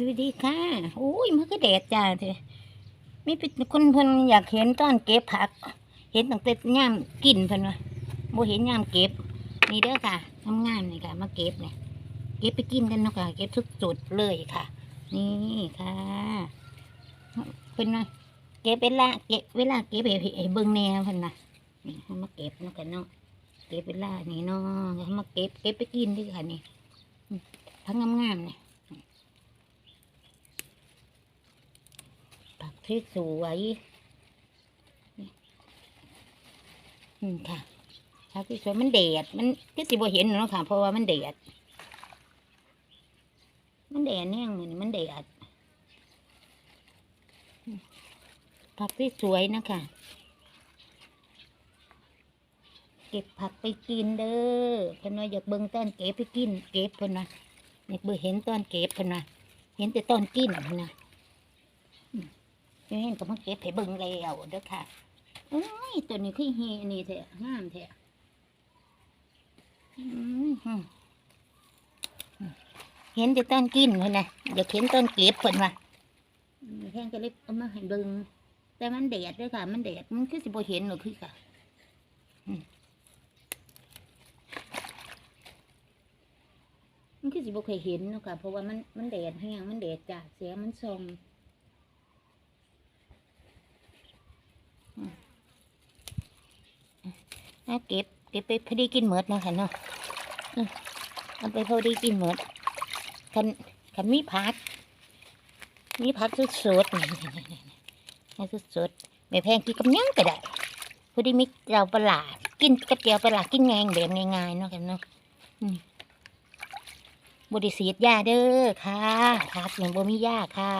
ดูดีค่ะโอ้ยมันก็แดดจ้าเถอะมีเป็นคนเพิ่นอยากเห็นตอนเก็บผัก เห็นตั้งแต่ย่ามกินเพิ่นว่าบ่เห็นย่ามเก็บนี่เด้อค่ะงามๆนี่ค่ะ มาเก็บเนี่ยเก็บไปกินกันเนาะค่ะเก็บทุกจุดเลยค่ะ นี่ค่ะเพิ่นว่าเก็บเวลาเก็บเวลาเก็บให้ให้เบิ่งแนวเพิ่นนะนี่เอามาเก็บเนาะกันเนาะเก็บเวลานี่เนาะเอามาเก็บเก็บไปกินด้วยค่ะนี่ทั้งงามๆเนี่ย ผักที่สวยอืมค่ะผักที่สวยมันแดด มันก็สิบ่เห็นเนาะค่ะ เพราะว่ามันแดด มันแดดเนี่ยมันมันแดดผักที่สวยนะคะเก็บผักไปกินเด้อเพิ่นว่าอยากเบิ่งตอนเก็บไปกิน เก็บเพิ่นว่าอยากเบิ่งเห็นตอนเก็บเพิ่นว่าเห็นแต่ตอนกินเพิ่นว่า เห็นก็มาเก็บให้เบิ่งแล้วเด้อค่ะเอ้ยตัวนี้คือเฮนี่แท้งามแท้อืมหืมเห็นแต่ต้นกินเพิ่นะอยากเห็นต้นเก็บเพิ่นว่าแห้งก็เลยเอามาให้เบิ่งแต่มันแดดด้วยค่ะ มันแดดมันคือสิบ่เห็นหรอกคือค่ะมันคือสิบ่เคยเห็นเนาะค่ะเพราะว่ามันมันแดดแห้งมันแดดจ้าแสงมันส่อง เอาเก็บเก็บไปพอดีกินหมดเนาะค่ะเนาะเอาไปพอดีกินหมดคันคันมีผัก มีผักสดสดๆนี่สดสดๆไม่แพงกินกับยังก็ได้พอดีมีเจียวปลาร้ากินกับเจียวปลาร้ากินแงงแบบง่ายๆเนาะค่ะเนาะบไดิสีดยาเด้อค่ะผักอย่างบ่มียาค่ะ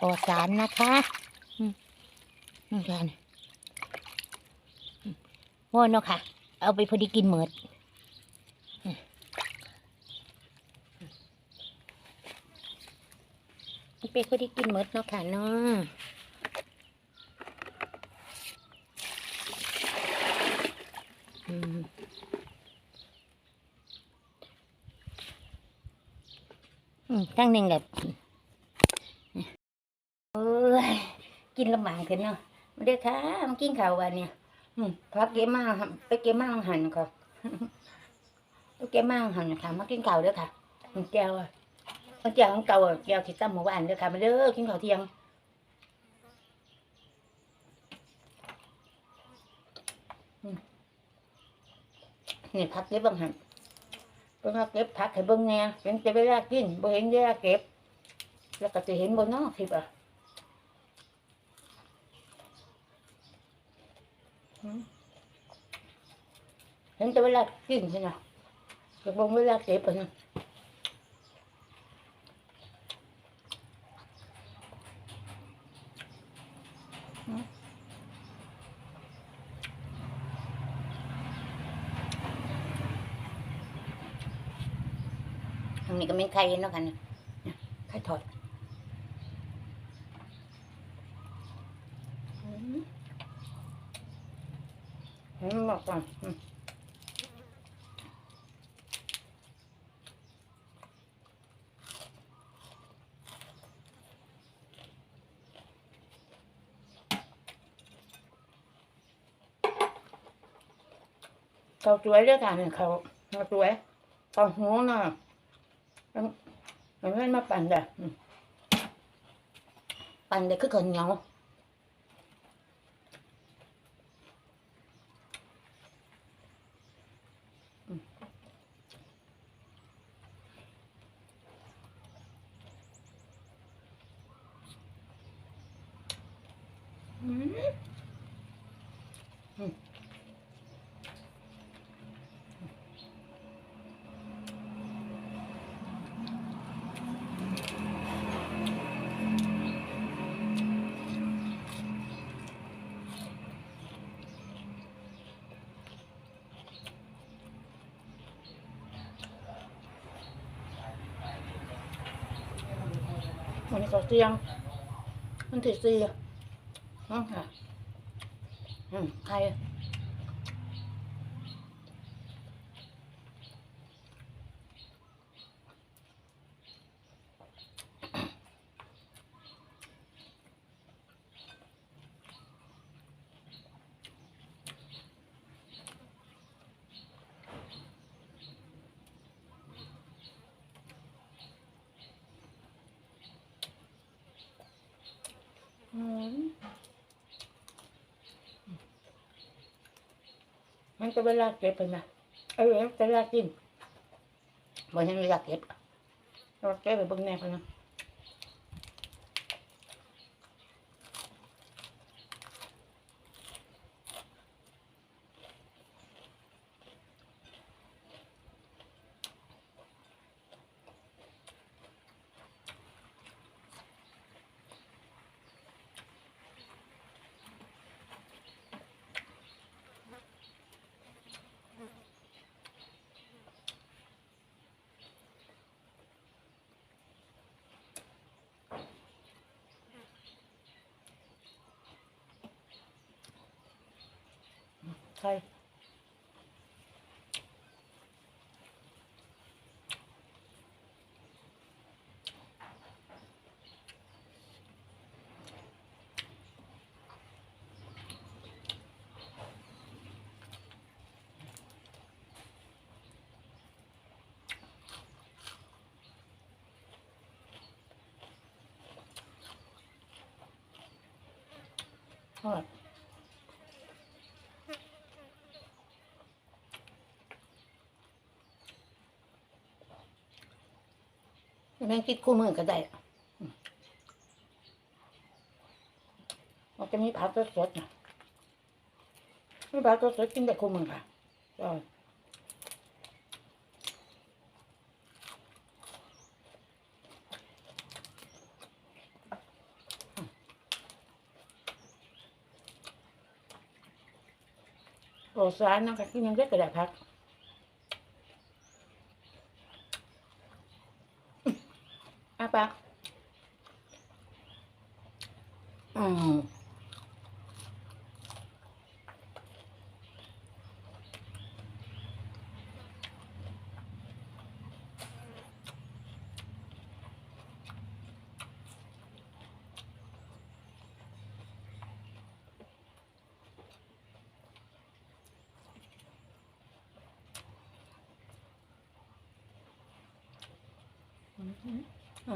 ปลอดสารนะคะอืมนี่ค่ะ ว่าเนาะค่ะ เอาไปพอดีกินเหมือดเอาไปพอดีกินเหมือดเนาะค่ะเนาะอืมอืมตั้งหนึ่งแบบเอ้ยกินลำบากเกินเนาะมาเด้อค่ะมากินข้าววันเนี่ย พักเก็บมาครับไปเก็บมาหันค่ะไปเก็บมาหันค่ะมากินข้าวเด้อค่ะมันแก้วอะมันแก้วของเก่าอะแก้วที่ตั้มเมื่อวานเด้อค่ะมาเด้อกินข้าวเที่ยงนี่พักเก็บบางหันเพิ่งเก็บพักให้เบิ่งแหน่เห็นจะเวลากินบ่เห็นเวลาเก็บ แล้วก็จะเห็นบนนอกคลิปอะ เห็นแต่เวลากินใช่ไหมแต่บางเวลาเก็บไปนะอันนี้ก็เป็นไข่เนาะกันไข่ทอดอืม อืมบอกก่อนเขาสวยด้วยกันเนี่ยเขาเขาสวยเขาหูน่ะมันไม่มาปั่นเด้อปั่นเด้อคือคนเหนียวอืมอืมอืม วันนี้ก็เสียง มันที่สี่อะอืมค่ะ อืมใคร มมันก็เวลาเก็บไปนะเออเวลากินบ่เห็นเวลาเก็บเราเก็บไปเบิ่งแน่พะนะ ใช่ทอด แม่งคิดคู่มือก็ได้มันจะมีผักสดๆนะมีผักสดๆกินได้คู่มือค่ะใช่โอ้สารนั่นก็กินยังได้ก็ได้ผัก อืมอืมอืมมัน ขึ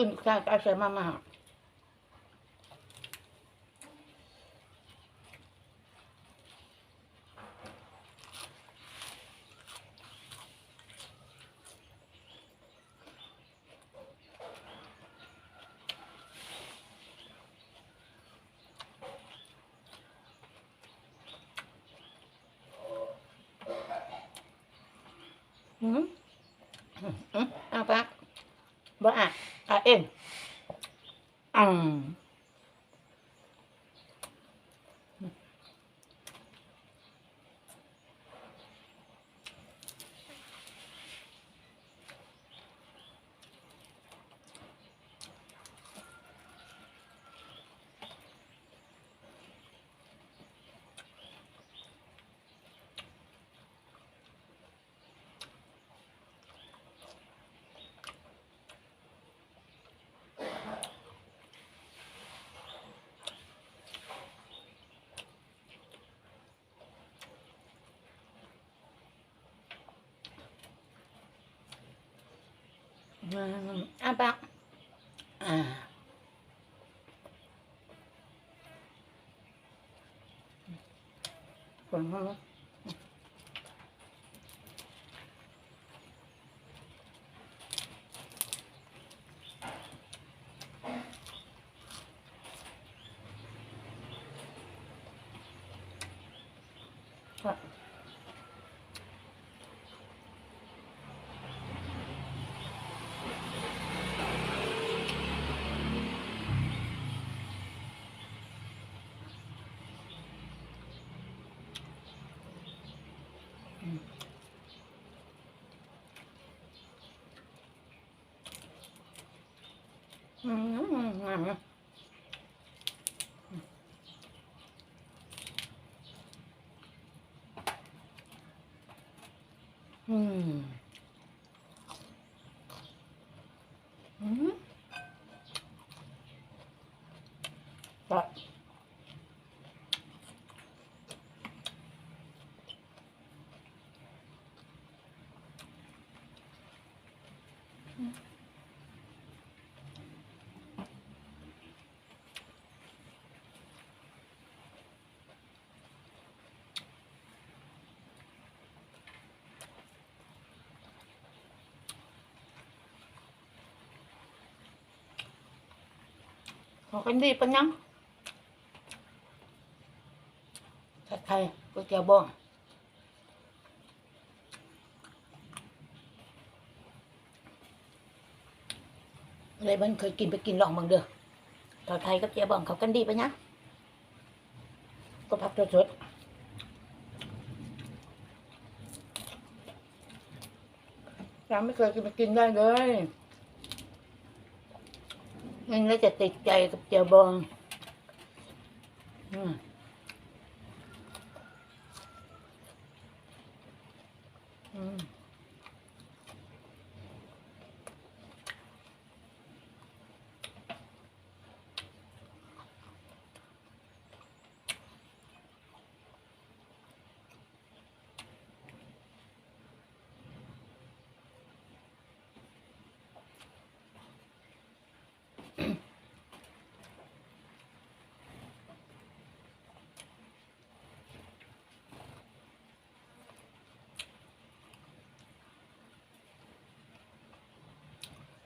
้นข้าวใส่มามา อืมอืมอืมเอาปากบ่อะอะเอ็มอืม อืมอะปากอ่าคนเขาครับอืมอืมอืม อืมอืม ขอกันดีปะยังผัดไทยก๋วยเตี๋ยวบ้องเลยมันเคยกินไปกินลองบางเด้อผัดไทยกับเจียวบ้องเขากันดีปะยังก็พักสดๆยังไม่เคยกินไปกินได้เลย มันก็จะติดใจกับเจียวบองอืม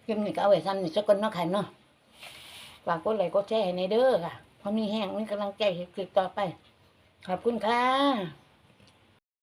อืมคลิปนี้ก็เอาไว้ซ้ำนี่สักคนเนาะค่ะเนาะฝากกดไลค์กดแชร์ให้ในเด้อค่ะเพราะมีแห้งมีกำลังใจคลิปต่อไป ขอบคุณค่ะ